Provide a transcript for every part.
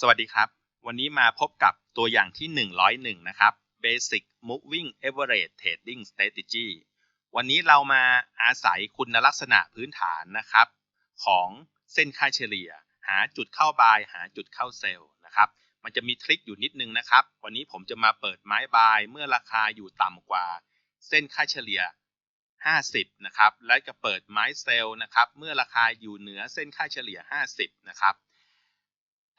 สวัสดีครับ วันนี้มาพบกับตัวอย่างที่ 101 นะครับ Basic Moving Average Trading Strategy วันนี้เรามาอาศัยคุณลักษณะพื้นฐานนะครับ ของเส้นค่าเฉลี่ย หาจุดเข้าบายหาจุดเข้าเซลล์นะครับ มันจะมีทริคอยู่นิดนึงนะครับ วันนี้ผมจะมาเปิดไม้บายเมื่อราคาอยู่ต่ำกว่า เส้นค่าเฉลี่ย 50 นะครับ และจะเปิดไม้เซลล์นะครับ เมื่อราคาอยู่เหนือเส้นค่าเฉลี่ย 50 นะครับ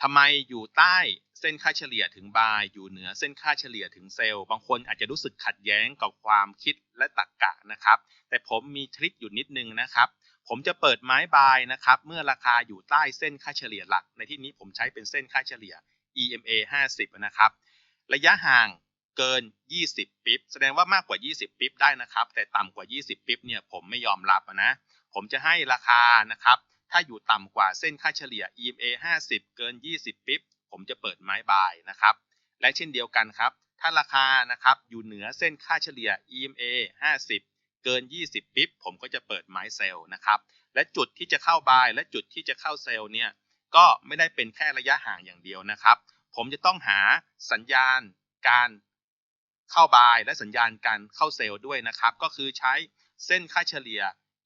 ทำไมอยู่ใต้เส้นค่าเฉลี่ยถึงบายอยู่เหนือเส้นค่าเฉลี่ยถึงเซลล์ บางคนอาจจะรู้สึกขัดแย้งกับความคิดและตรรกกะนะครับ แต่ผมมีทริคอยู่นิดนึงนะครับ ผมจะเปิดไม้บายนะครับ เมื่อราคาอยู่ใต้เส้นค่าเฉลี่ยหลัก ในที่นี้ผมใช้เป็นเส้นค่าเฉลี่ย EMA 50 นะครับ ระยะห่างเกิน 20 ปิบแสดงว่ามากกว่า 20 ปิบได้นะครับ แต่ต่ำกว่า 20 ปิบเนี่ยผมไม่ยอมรับนะ ผมจะให้ราคานะครับ ถ้าอยู่ต่ำกว่าเส้นค่าเฉลี่ย EMA 50 เกิน 20 ปิ๊บ ผมจะเปิดไม้บายนะครับ และเช่นเดียวกันครับ ถ้าราคานะครับอยู่เหนือเส้นค่าเฉลี่ย EMA 50 เกิน 20 ปิ๊บ ผมก็จะเปิดไม้เซลล์นะครับ และจุดที่จะเข้าบายและจุดที่จะเข้าเซลล์เนี่ยก็ไม่ได้เป็นแค่ระยะห่างอย่างเดียวนะครับ ผมจะต้องหาสัญญาณการเข้าบายและสัญญาณการเข้าเซลล์ด้วยนะครับ ก็คือใช้เส้นค่าเฉลี่ย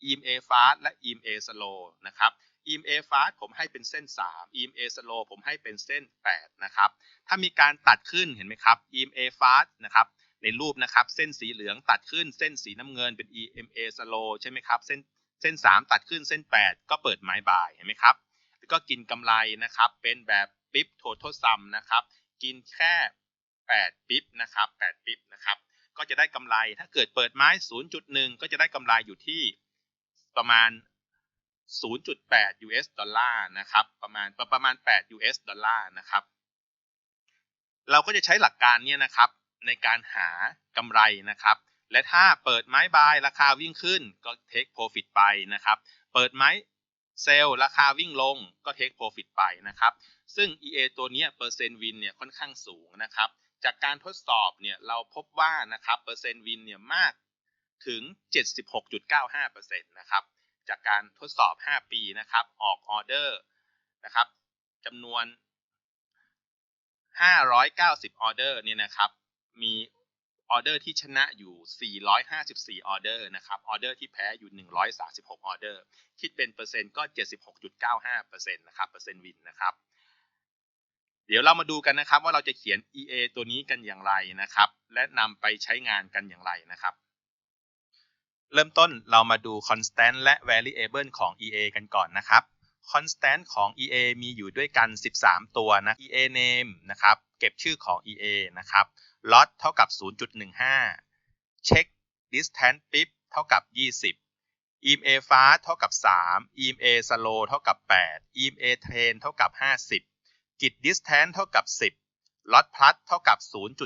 EMA fast และ EMA slow นะครับ EMA fast ผมให้เป็นเส้น 3 EMA slow ผมให้เป็นเส้น 8 นะครับ ถ้ามีการตัดขึ้นเห็นไหมครับ EMA fast นะครับในรูปนะครับเส้นสีเหลืองตัดขึ้นเส้นสีน้ำเงินเป็น EMA slow ใช่ไหมครับเส้นเส้น 3 ตัดขึ้นเส้น 8 ก็เปิดไม้บ่ายเห็นไหมครับแล้วก็กินกำไรนะครับเป็นแบบปิ๊บ total sum นะครับกินแค่ 8 ปิ๊บนะครับ8ปิ๊บนะครับก็จะได้กำไรถ้าเกิดเปิดไม้ 0.1 ก็จะได้กำไรอยู่ที่ ประมาณ 0.8 US ดอลลาร์นะครับ ประมาณประมาณ 8 US ดอลลาร์นะครับ เราก็จะใช้หลักการนี้นะครับ ในการหากำไรนะครับ และถ้าเปิดไม้บายราคาวิ่งขึ้นก็ take profit ไปนะครับ เปิดไม้เซลล์ราคาวิ่งลงก็ take profit ไปนะครับ ซึ่ง EA ตัวนี้เปอร์เซ็นต์วินเนี่ยค่อนข้างสูงนะครับ จากการทดสอบเนี่ยเราพบว่านะครับเปอร์เซ็นต์วินเนี่ยมาก ถึง 76.95%นะครับจากการทดสอบ 5 ปีนะครับออกออเดอร์นะครับจำนวน 590 ออเดอร์เนี่ยนะครับมีออเดอร์ที่ชนะอยู่ 454 ออเดอร์นะครับ ออเดอร์ที่แพ้อยู่ 136 ออเดอร์ คิดเป็นเปอร์เซ็นต์ก็ 76.95%นะครับ เปอร์เซ็นต์วินนะครับ เดี๋ยวเรามาดูกันนะครับว่าเราจะเขียน EA ตัวนี้กันอย่างไรนะครับ และนำไปใช้งานกันอย่างไรนะครับ เริ่มต้นเรามาดู constant และ variable ของ EA กันก่อนนะครับ constant ของ EA มีอยู่ด้วยกัน 13 ตัวนะ EA name นะครับ เก็บชื่อของ EA นะครับ lot เท่ากับ 0.15 check distance pip เท่ากับ 20 EMA fast เท่ากับ 3 EMA slow เท่ากับ 8 EMA train เท่ากับ 50 git distance เท่ากับ 10 lot plus เท่ากับ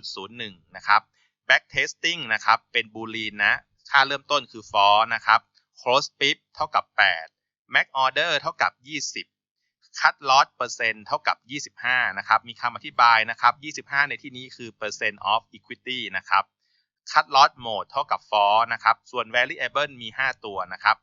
0.01 นะครับ back testing นะครับ เป็น boolean นะ ค่าเริ่มต้นคือ for นะครับ close pip เท่ากับ 8 max order เท่ากับ 20 cut loss เปอร์เซ็นต์เท่ากับ 25 นะครับ มีคำอธิบายนะครับ 25 ในที่นี้คือ percent of equity นะครับ cut loss mode เท่ากับ for นะครับ ส่วน variable มี 5 ตัวนะครับ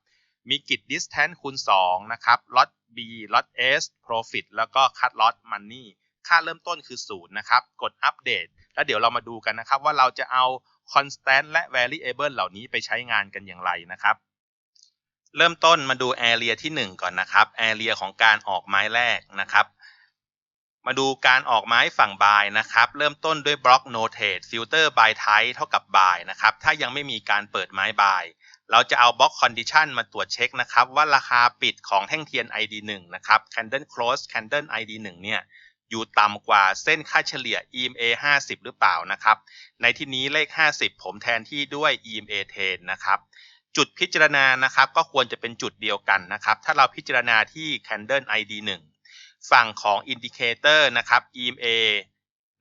มี git distance คูณ 2 นะครับ lot b lot s profit แล้วก็ cut loss money ค่าเริ่มต้นคือ 0 นะครับ กดอัปเดต แล้วเดี๋ยวเรามาดูกันนะครับว่าเราจะเอา constant และ variable เหล่านี้ไปใช้งานกันอย่างไรนะครับ เริ่มต้นมาดู area ที่ 1 ก่อนนะครับ area ของการออกไม้แรกนะครับ มาดูการออกไม้ฝั่ง by นะครับ เริ่มต้นด้วยบล็อก notate filter by type เท่ากับ by นะครับ ถ้ายังไม่มีการเปิดไม้ by เราจะเอาบล็อก condition มาตรวจเช็คนะครับ ว่าราคาปิดของแท่งเทียน ID 1นะครับ candle close candle ID 1เนี่ย อยู่ต่ำกว่าเส้นค่าเฉลี่ย EMA 50 หรือเปล่านะครับ ในที่นี้เลข 50 ผมแทนที่ด้วย EMA 10 นะครับ จุดพิจารณานะครับก็ควรจะเป็นจุดเดียวกันนะครับ ถ้าเราพิจารณาที่ Candle ID 1 ฝั่งของ Indicator นะครับ EMA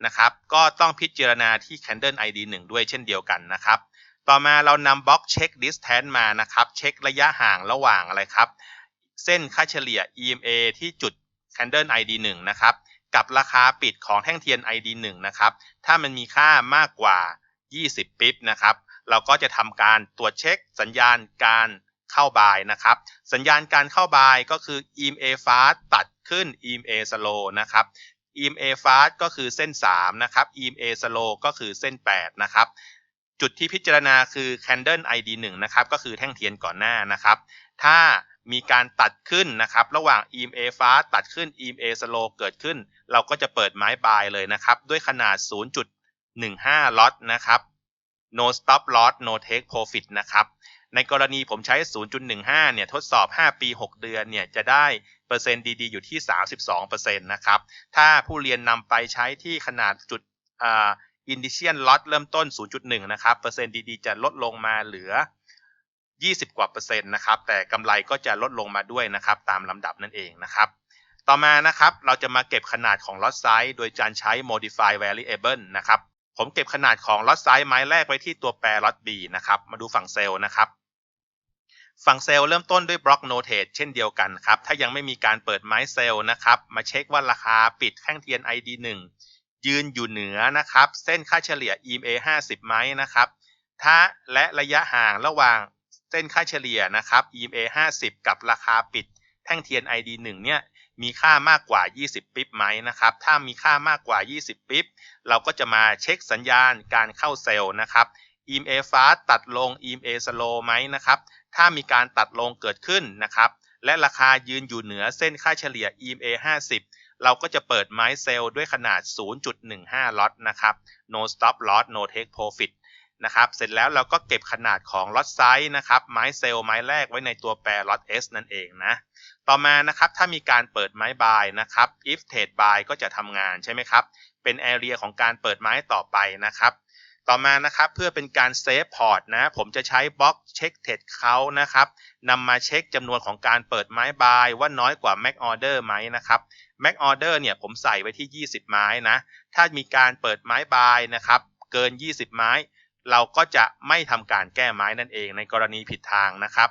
นะครับก็ต้องพิจารณาที่ Candle ID 1 ด้วยเช่นเดียวกันนะครับ ต่อมาเรานำบล็อกเช็ค distance มานะครับ เช็คระยะห่างระหว่างอะไรครับ เส้นค่าเฉลี่ย EMA ที่จุด Candle ID 1 นะครับ กับราคาปิดของแท่งเทียน ID 1 นะครับ ถ้ามันมีค่ามากกว่า 20 ปิ๊บนะครับ เราก็จะทำการตรวจเช็คสัญญาณการเข้าบายนะครับ สัญญาณการเข้าบายก็คือ EMA fast ตัดขึ้น EMA slow นะครับ EMA fast ก็คือเส้น 3 นะครับ EMA slow ก็คือเส้น 8 นะครับ จุดที่พิจารณาคือ candle ID 1นะครับ ก็คือแท่งเทียนก่อนหน้านะครับ ถ้ามีการตัดขึ้นนะครับ ระหว่าง EMA fast ตัดขึ้น EMA slow เกิดขึ้น เราก็จะเปิดไม้บายเลยนะครับ ด้วยขนาด 0.15 ล็อตนะครับ no stop loss no take profit นะครับ ในกรณีผมใช้ 0.15 เนี่ย ทดสอบ 5 ปี 6 เดือน เนี่ย จะได้เปอร์เซ็นต์ดี ๆ อยู่ที่ 32%นะครับ ถ้าผู้เรียนนำไปใช้ที่ขนาดจุดอินดิเชียนล็อตเริ่มต้น 0.1 นะครับ เปอร์เซ็นต์ดี ๆ จะลดลงมาเหลือ 20 กว่าเปอร์เซ็นต์นะครับ แต่กำไรก็จะลดลงมาด้วยนะครับ ตามลำดับนั่นเองนะครับ ต่อมานะครับเราจะมาเก็บขนาดของล็อตไซส์โดยการใช้ modify variable นะครับผมเก็บขนาดของล็อตไซส์ไม้แรกไว้ที่ตัวแปรล็อต B นะครับมาดูฝั่งเซลล์นะครับฝั่งเซลล์เริ่มต้นด้วยบล็อกโนเท e เช่นเดียวกันครับ ถ้ายังไม่มีการเปิดไม้เซลล์นะครับ มาเช็คว่าราคาปิดแท่งเทียน ID 1 ยืนอยู่เหนือนะครับ เส้นค่าเฉลี่ย EMA 50 ไหมนะครับ ถ้าและระยะห่างระหว่างเส้นค่าเฉลี่ยนะครับ EMA 50 กับราคาปิดแท่งเทียน ID 1เนี่ย มีค่ามากกว่า 20 ปิ๊บไหมนะครับ ถ้ามีค่ามากกว่า 20 ปิ๊บ เราก็จะมาเช็คสัญญาณการเข้าเซลล์นะครับ EMA fast ตัดลง EMA slow ไหมนะครับ ถ้ามีการตัดลงเกิดขึ้นนะครับ และราคายืนอยู่เหนือเส้นค่าเฉลี่ย EMA 50 เราก็จะเปิดไม้เซลล์ด้วยขนาด 0.15 ล็อตนะครับ no stop loss no take profit นะครับ เสร็จแล้วเราก็เก็บขนาดของล็อตไซส์นะครับไม้เซลล์ไม้แรกไว้ในตัวแปรล็อต S นั่นเองนะ ต่อมานะครับถ้ามีการเปิดไม้บายนะครับ if trade buy ก็จะทำงานใช่ไหมครับ เป็น area ของการเปิดไม้ต่อไปนะครับต่อมานะครับเพื่อเป็นการเซฟพอร์ตนะผมจะใช้บล็อกเช็คเทรดเขานะครับนำมาเช็คจำนวนของการเปิดไม้บายว่าน้อยกว่า Mac Order ไหมนะครับ Mac Order เนี่ยผมใส่ไว้ที่ 20 ไม้นะถ้ามีการเปิดไม้บายนะครับเกิน 20 ไม้ เราก็จะไม่ทำการแก้ไม้นั่นเองในกรณีผิดทางนะครับ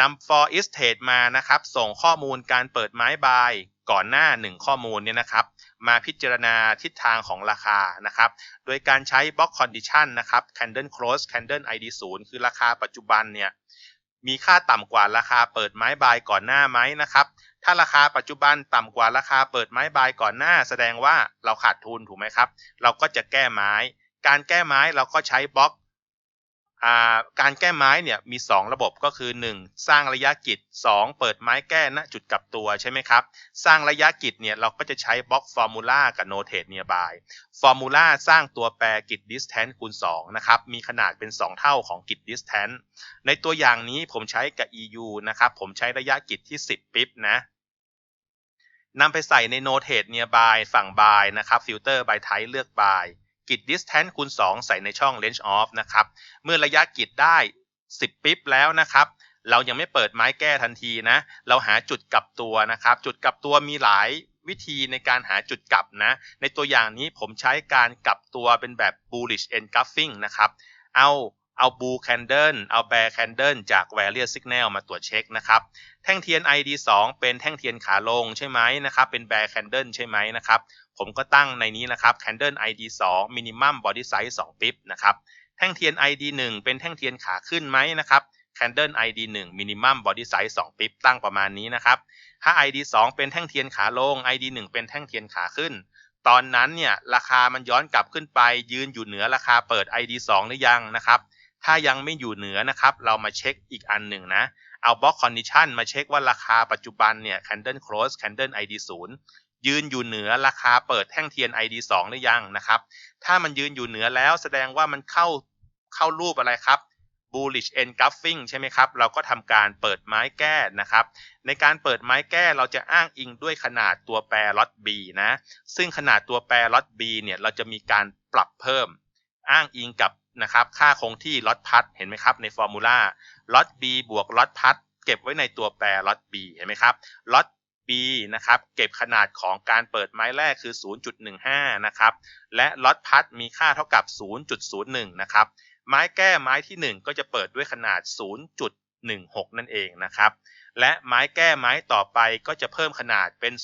นำ for is trade มานะครับ ส่งข้อมูลการเปิดไม้บายก่อนหน้า 1 ข้อมูลเนี่ยนะครับ มาพิจารณาทิศทางของราคานะครับ โดยการใช้ block condition นะครับ candle close candle id 0คือราคาปัจจุบันเนี่ยมีค่าต่ำกว่าราคาเปิดไม้บายก่อนหน้าไหมนะครับ ถ้าราคาปัจจุบันต่ำกว่าราคาเปิดไม้บายก่อนหน้า แสดงว่าเราขาดทุนถูกไหมครับ เราก็จะแก้ไม้ การแก้ไม้เราก็ใช้บล็อกการแก้ไม้เนี่ยมี 2 ระบบก็คือ 1. สร้างระยะกิจ 2. เปิดไม้แก้ณจุดกลับตัวใช่ไหมครับ สร้างระยะกิจเนี่ยเราก็จะใช้บล็อกฟอร์มูลากับโนเท e เนียบายฟอร์มูลาสร้างตัวแปรกิจ distance คูณ2นะครับมีขนาดเป็น 2 เท่าของกิจ distance ในตัวอย่างนี้ผมใช้กับ EU นะครับผมใช้ระยะกิจที่ 10 ปิ๊บนะนำไปใส่ในโนเท e เนียบายฝั่งบายนะครับฟิลเตอร์บายไทเลือกบาย กิจ distance คูณ 2 ใส่ในช่อง range off นะครับ เมื่อระยะกิจได้ 10 ปิ๊บแล้วนะครับ เรายังไม่เปิดไม้แก้ทันทีนะ เราหาจุดกลับตัวนะครับ จุดกลับตัวมีหลายวิธีในการหาจุดกลับนะ ในตัวอย่างนี้ผมใช้การกลับตัวเป็นแบบ bullish engulfing นะครับ เอาเอา bull candle เอา bear candle จาก various signal มาตรวจเช็คนะครับ แท่งเทียน ID 2 เป็นแท่งเทียนขาลงใช่ไหมนะครับ เป็น bear candle ใช่ไหมนะครับ ผมก็ตั้งในนี้นะครับ candle ID 2 minimum body size 2ปิ๊บนะครับ แท่งเทียน ID 1 เป็นแท่งเทียนขาขึ้นไหมนะครับ candle ID 1 minimum body size 2ปิ๊บตั้งประมาณนี้นะครับ ถ้า ID 2 เป็นแท่งเทียนขาลง ID 1 เป็นแท่งเทียนขาขึ้น ตอนนั้นเนี่ยราคามันย้อนกลับขึ้นไป ยืนอยู่เหนือราคาเปิด ID 2 หรือยังนะครับ ถ้ายังไม่อยู่เหนือนะครับ เรามาเช็คอีกอันหนึ่งนะเอาบล็อกคอนดิชันมาเช็คว่าราคาปัจจุบันเนี่ย candle close candle ID 0 ยืนอยู่เหนือราคาเปิดแท่งเทียน ID 2 หรือยังนะครับ ถ้ามันยืนอยู่เหนือแล้วแสดงว่ามันเข้าเข้ารูปอะไรครับ bullish engulfing ใช่ไหมครับ เราก็ทำการเปิดไม้แก้นะครับ ในการเปิดไม้แก้เราจะอ้างอิงด้วยขนาดตัวแปรล็อต B นะ ซึ่งขนาดตัวแปรล็อต B เนี่ยเราจะมีการปรับเพิ่ม อ้างอิงกับนะครับค่าคงที่ล็อตพัดเห็นไหมครับในฟอร์มูลาล็อต B บวกล็อตพัดเก็บไว้ในตัวแปรล็อต B เห็นไหมครับล็อต B นะครับเก็บขนาดของการเปิดไม้แรกคือ 0.15 นะครับและล็อตพัดมีค่าเท่ากับ 0.01 นะครับไม้แก้ไม้ที่ 1 ก็จะเปิดด้วยขนาด 0.16 นั่นเองนะครับและไม้แก้ไม้ต่อไปก็จะเพิ่มขนาดเป็น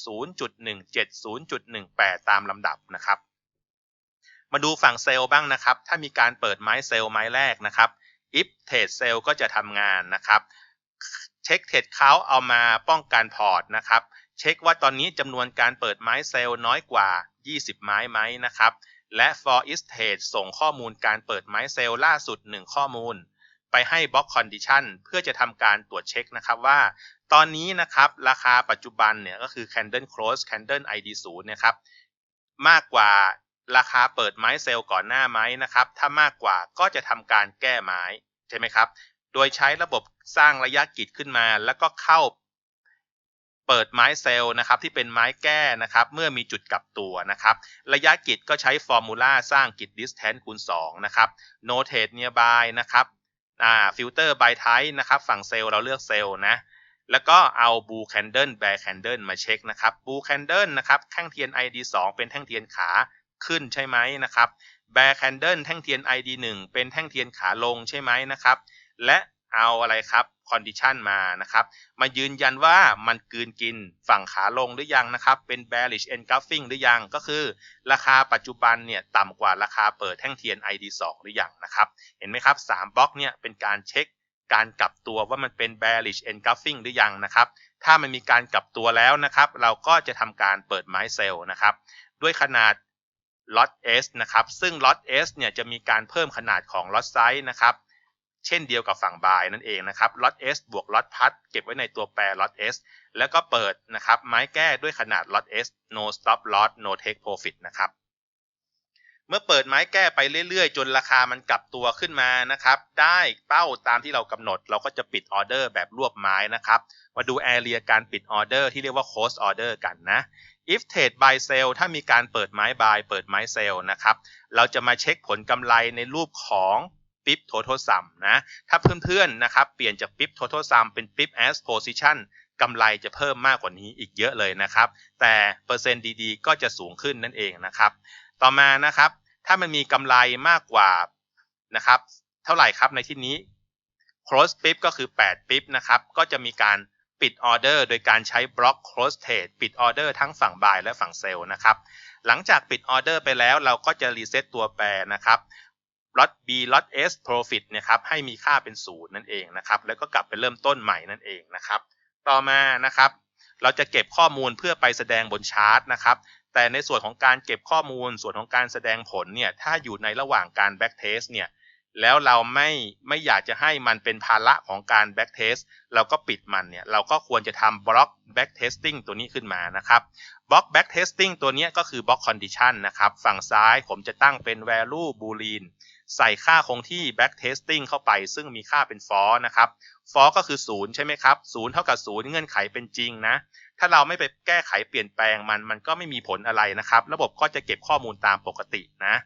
0.17 0.18 ตามลำดับนะครับมาดูฝั่งเซลล์บ้างนะครับ ถ้ามีการเปิดไม้เซลล์ไม้แรกนะครับ if trade sale ก็จะทำงานนะครับ เช็คเทรดเขาเอามาป้องกันพอร์ตนะครับ เช็คว่าตอนนี้จำนวนการเปิดไม้เซลล์น้อยกว่า 20 ไม้ไหมนะครับ และ for each stage ส่งข้อมูลการเปิดไม้เซลล์ล่าสุด 1 ข้อมูล ไปให้ block condition เพื่อจะทำการตรวจเช็คนะครับว่า ตอนนี้นะครับราคาปัจจุบันเนี่ยก็คือ candle close candle id 0นะครับมากกว่าราคาเปิดไม้เซลล์ก่อนหน้าไหมนะครับ ถ้ามากกว่าก็จะทำการแก้ไม้ใช่ไหมครับ โดยใช้ระบบสร้างระยะกิจขึ้นมา แล้วก็เข้าเปิดไม้เซลล์นะครับที่เป็นไม้แก้นะครับเมื่อมีจุดกลับตัวนะครับระยะกิจก็ใช้ฟอร์มูลาสร้างกิจ distance คูณ2นะครับ notate nearby นะครับอ่า filter by type นะครับฝั่งเซลล์เราเลือกเซลล์นะแล้วก็เอา blue candle bear candle มาเช็คนะครับ blue candle นะครับแท่งเทียน id 2 เป็นแท่งเทียนขาขึ้นใช่ไหมนะครับ bear candle แท่งเทียน id 1 เป็นแท่งเทียนขาลงใช่ไหมนะครับ และเอาอะไรครับ condition มานะครับ มายืนยันว่ามันกืนกินฝั่งขาลงหรือยังนะครับ เป็น bearish engulfing หรือยัง ก็คือ ราคาปัจจุบันเนี่ยต่ำกว่าราคาเปิดแท่งเทียน ID 2 หรือยังนะครับ เห็นไหมครับ3บล็อกเนี่ยเป็นการเช็คการกลับตัวว่ามันเป็น bearish engulfing หรือยังนะครับ ถ้ามันมีการกลับตัวแล้วนะครับ เราก็จะทำการเปิดไม้เซลล์นะครับ ด้วยขนาด lot S นะครับ ซึ่ง lot S เนี่ยจะมีการเพิ่มขนาดของ lot size นะครับ เช่นเดียวกับฝั่งบายนั่นเองนะครับ lot s บวก lot พัดเก็บไว้ในตัวแปร lot s แล้วก็เปิดนะครับไม้แก้ด้วยขนาด lot s no stop loss no take profit นะครับเมื่อเปิดไม้แก้ไปเรื่อยๆ จนราคามันกลับตัวขึ้นมานะครับได้เป้าตามที่เรากำหนด เราก็จะปิดออเดอร์แบบรวบไม้นะครับมาดูแอเรียการปิดออเดอร์ที่เรียกว่า close order กันนะ if trade buy sell ถ้ามีการเปิดไม้ buy เปิดไม้ sell นะครับ เราจะมาเช็คผลกำไรในรูปของ ปิ๊บ total sum นะ ถ้าเพื่อนๆนะครับเปลี่ยนจากปิ๊บ total sum เป็นปิ๊บ as position กำไรจะเพิ่มมากกว่านี้อีกเยอะเลยนะครับ แต่เปอร์เซ็นต์ดีๆ ก็จะสูงขึ้นนั่นเองนะครับ ต่อมานะครับ ถ้ามันมีกำไรมากกว่านะครับ เท่าไหร่ครับในที่นี้ close ปิ๊บก็คือ8ปิ๊บนะครับ ก็จะมีการปิดออเดอร์โดยการใช้บล็อก close trade ปิดออเดอร์ทั้งฝั่ง buy และฝั่ง sell นะครับ หลังจากปิดออเดอร์ไปแล้วเราก็จะรีเซ็ตตัวแปรนะครับ ล็อต B ล็อต S profit นะครับให้มีค่าเป็นศูนย์นั่นเองนะครับแล้วก็กลับไปเริ่มต้นใหม่นั่นเองนะครับ ต่อมานะครับ เราจะเก็บข้อมูลเพื่อไปแสดงบนชาร์ตนะครับแต่ในส่วนของการเก็บข้อมูลส่วนของการแสดงผลเนี่ยถ้าอยู่ในระหว่างการ back test เนี่ยแล้วเราไม่ไม่อยากจะให้มันเป็นภาระของการ back test เราก็ปิดมันเนี่ยเราก็ควรจะทำบล็อก back testing ตัวนี้ขึ้นมานะครับบล็อก back testing ตัวนี้ก็คือบล็อก condition นะครับ ฝั่งซ้ายผมจะตั้งเป็น value boolean ใส่ค่าคงที่ back testing เข้าไป ซึ่งมีค่าเป็น for นะครับ for ก็คือ0ใช่ไหมครับ0เท่ากับ0เงื่อนไขเป็นจริงนะ ถ้าเราไม่ไปแก้ไขเปลี่ยนแปลงมัน มันก็ไม่มีผลอะไรนะครับ ระบบก็จะเก็บข้อมูลตามปกตินะ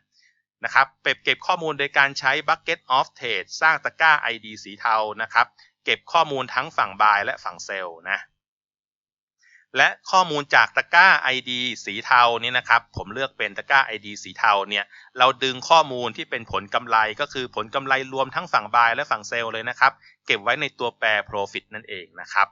นะครับเก็บข้อมูลโดยการใช้ bucket of trade สร้างตะกร้า ID สีเทานะครับ เก็บข้อมูลทั้งฝั่ง buy และฝั่ง sell นะ และข้อมูลจากตะกร้า ID สีเทานี่นะครับ ผมเลือกเป็นตะกร้า ID สีเทาเนี่ย เราดึงข้อมูลที่เป็นผลกำไรก็คือผลกำไรรวมทั้งฝั่ง buy และฝั่ง sell เลยนะครับ เก็บไว้ในตัวแปร profit นั่นเองนะครับ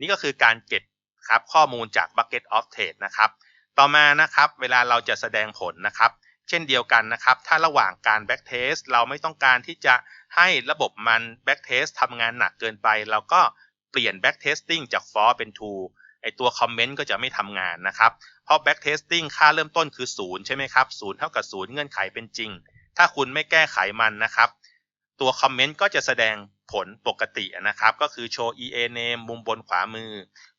นี่ก็คือการเก็บครับข้อมูลจาก bucket of trade นะครับ ต่อมานะครับเวลาเราจะแสดงผลนะครับ เช่นเดียวกันนะครับ ถ้าระหว่างการ back test เราไม่ต้องการที่จะให้ระบบมัน back test ทำงานหนักเกินไป เราก็เปลี่ยน back testing จาก for เป็น true ไอตัวคอมเมนต์ก็จะไม่ทำงานนะครับ เพราะ back testing ค่าเริ่มต้นคือ 0 ใช่ไหมครับ0เท่ากับ 0 เงื่อนไขเป็นจริง ถ้าคุณไม่แก้ไขมันนะครับ ตัวคอมเมนต์ก็จะแสดงผลปกตินะครับ ก็คือโชว์ EA name มุมบนขวามือ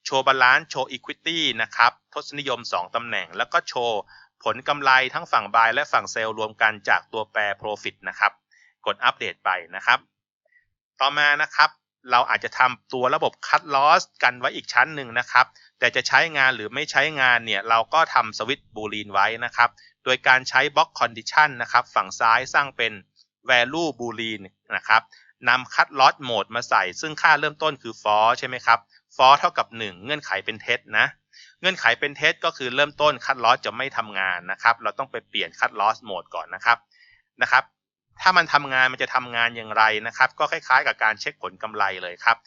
โชว์บาลานซ์โชว์ equity นะครับ ทศนิยม 2 ตำแหน่ง แล้วก็โชว์ผลกำไรทั้งฝั่ง buy และฝั่ง sell รวมกันจากตัวแปร profit นะครับ กดอัปเดตไปนะครับ ต่อมานะครับ เราอาจจะทำตัวระบบคัดลอสกันไว้อีกชั้นหนึ่งนะครับ แต่จะใช้งานหรือไม่ใช้งานเนี่ยเราก็ทำสวิตช์บูลีนไว้นะครับ โดยการใช้บล็อกคอนดิชันนะครับฝั่งซ้ายสร้างเป็น value boolean นะครับนำคัดลอสโหมดมาใส่ ซึ่งค่าเริ่มต้นคือ for ใช่ไหมครับ for เท่ากับ 1 เงื่อนไขเป็นเท็จนะ เงื่อนไขเป็นเท็จก็คือเริ่มต้นคัดลอสจะไม่ทำงานนะครับ เราต้องไปเปลี่ยนคัดลอสโหมดก่อนนะครับนะครับ ถ้ามันทำงานมันจะทำงานอย่างไรนะครับ ก็คล้ายๆ กับการเช็คผลกำไรเลยครับ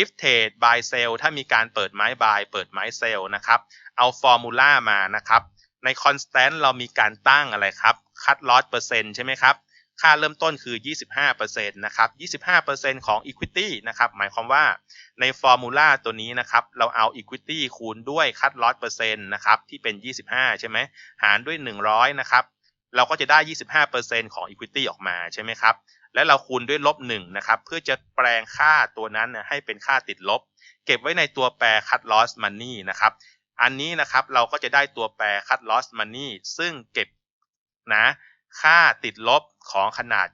if trade buy sell ถ้ามีการเปิดไม้ buy เปิดไม้ sell นะครับเอาฟอร์มูลามานะครับใน constant เรามีการตั้งอะไรครับคัดลอสเปอร์เซ็นต์ใช่ไหมครับ ค่าเริ่มต้นคือ 25%นะครับ25%ของ Equity นะครับ หมายความว่าในฟอร์มูลาตัวนี้นะครับ เราเอา Equity คูณด้วยคัดลอสเปอร์เซ็นต์นะครับ ที่เป็น 25 ใช่ไหม หารด้วย 100 นะครับ เราก็จะได้ 25%ของ Equity ออกมาใช่ไหมครับ และเราคูณด้วยลบ1นะครับ เพื่อจะแปลงค่าตัวนั้นให้เป็นค่าติดลบ เก็บไว้ในตัวแปร cut loss money นะครับ อันนี้นะครับเราก็จะได้ตัวแปร cut loss money ซึ่งเก็บนะค่าติดลบของขนาด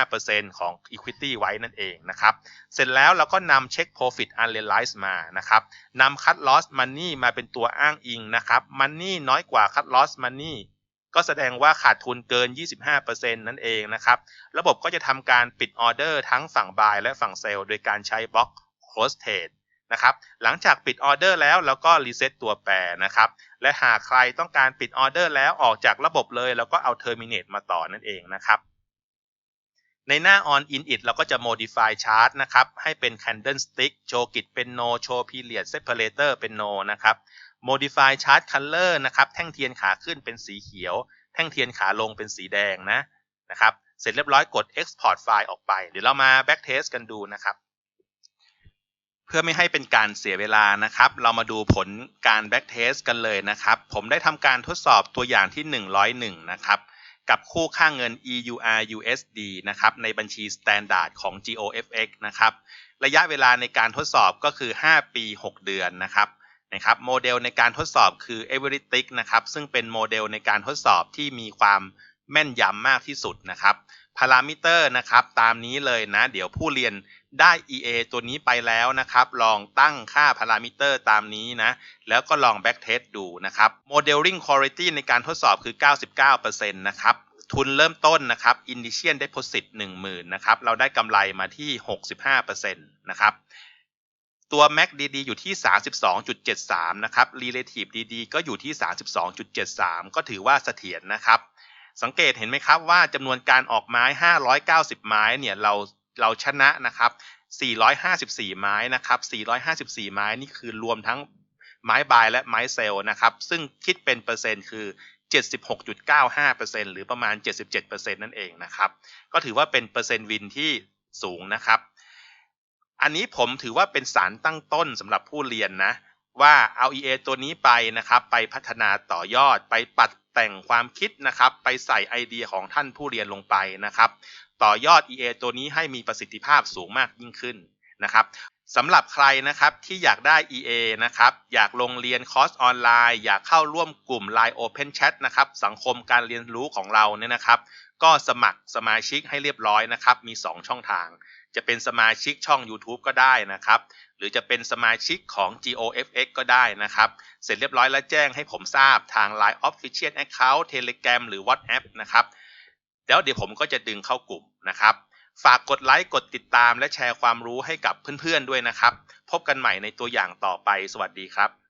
25%ของ equity ไว้นั่นเองนะครับ เสร็จแล้วเราก็นำเช็ค profit unrealized มานะครับนำ cut loss money มาเป็นตัวอ้างอิงนะครับ money น้อยกว่า cut loss money ก็แสดงว่าขาดทุนเกิน 25%นั่นเองนะครับ ระบบก็จะทำการปิดออเดอร์ทั้งฝั่ง buy และฝั่ง sell โดยการใช้บล็อก close trade นะครับ หลังจากปิดออเดอร์แล้วเราก็รีเซ็ตตัวแปรนะครับ และหากใครต้องการปิดออเดอร์แล้วออกจากระบบเลย แล้วก็เอา terminate มาต่อนั่นเองนะครับ ในหน้า on init เราก็จะ modify chart นะครับ ให้เป็น candlestick โชว์กิจเป็น no โชว์ period separator เป็น no นะครับ modify chart color นะครับแท่งเทียนขาขึ้นเป็นสีเขียว แท่งเทียนขาลงเป็นสีแดงนะนะครับเสร็จเรียบร้อยกด export file ออกไป เดี๋ยวเรามา back test กันดูนะครับ เพื่อไม่ให้เป็นการเสียเวลานะครับ เรามาดูผลการ back test กันเลยนะครับ ผมได้ทำการทดสอบตัวอย่างที่ 101 นะครับ กับคู่ค่าเงิน EUR USD นะครับ ในบัญชี Standard ของ GOFX นะครับ ระยะเวลาในการทดสอบก็คือ 5 ปี 6 เดือนนะครับ นะครับโมเดลในการทดสอบคือ e v e r y t i c นะครับซึ่งเป็นโมเดลในการทดสอบที่มีความแม่นยำมากที่สุดนะครับพารามิเตอร์นะครับตามนี้เลยนะ เดี๋ยวผู้เรียนได้ EA ตัวนี้ไปแล้วนะครับ ลองตั้งค่าพารามิเตอร์ตามนี้นะ แล้วก็ลอง back test ดูนะครับ modeling quality ในการทดสอบคือ 99%นะครับ ทุนเริ่มต้นนะครับ initial deposit 10,000 นะครับ เราได้กำไรมาที่ 65%นะครับ ตัว Mac DD อยู่ที่ 32.73 นะครับ Relative DD ก็อยู่ที่ 32.73 ก็ถือว่าเสถียรนะครับ สังเกตเห็นไหมครับว่าจำนวนการออกไม้ 590 ไม้เนี่ยเราเราชนะนะครับ 454 ไม้นะครับ 454 ไม้นี่คือรวมทั้งไม้บายและไม้เซลนะครับ ซึ่งคิดเป็นเปอร์เซ็นต์คือ 76.95%หรือประมาณ 77%นั่นเองนะครับ ก็ถือว่าเป็นเปอร์เซ็นต์วินที่สูงนะครับ อันนี้ผมถือว่าเป็นสารตั้งต้นสำหรับผู้เรียนนะ ว่าเอา EA ตัวนี้ไปนะครับ ไปพัฒนาต่อยอดไปปัดแต่งความคิดนะครับ ไปใส่ไอเดียของท่านผู้เรียนลงไปนะครับ ต่อยอด EA ตัวนี้ให้มีประสิทธิภาพสูงมากยิ่งขึ้นนะครับสำหรับใครนะครับที่อยากได้ EA นะครับอยากลงเรียนคอร์สออนไลน์ อยากเข้าร่วมกลุ่ม Line Open Chat นะครับสังคมการเรียนรู้ของเราเนี่ยนะครับ ก็สมัครสมาชิกให้เรียบร้อยนะครับมี 2 ช่องทาง จะเป็นสมาชิกช่อง YouTube ก็ได้นะครับ หรือจะเป็นสมาชิกของ GOFX ก็ได้นะครับ เสร็จเรียบร้อยแล้วแจ้งให้ผมทราบทาง Line Official Account Telegram หรือ WhatsApp นะครับ แล้วเดี๋ยวผมก็จะดึงเข้ากลุ่มนะครับ ฝากกดไลค์กดติดตามและแชร์ความรู้ให้กับเพื่อนๆด้วยนะครับ พบกันใหม่ในตัวอย่างต่อไป สวัสดีครับ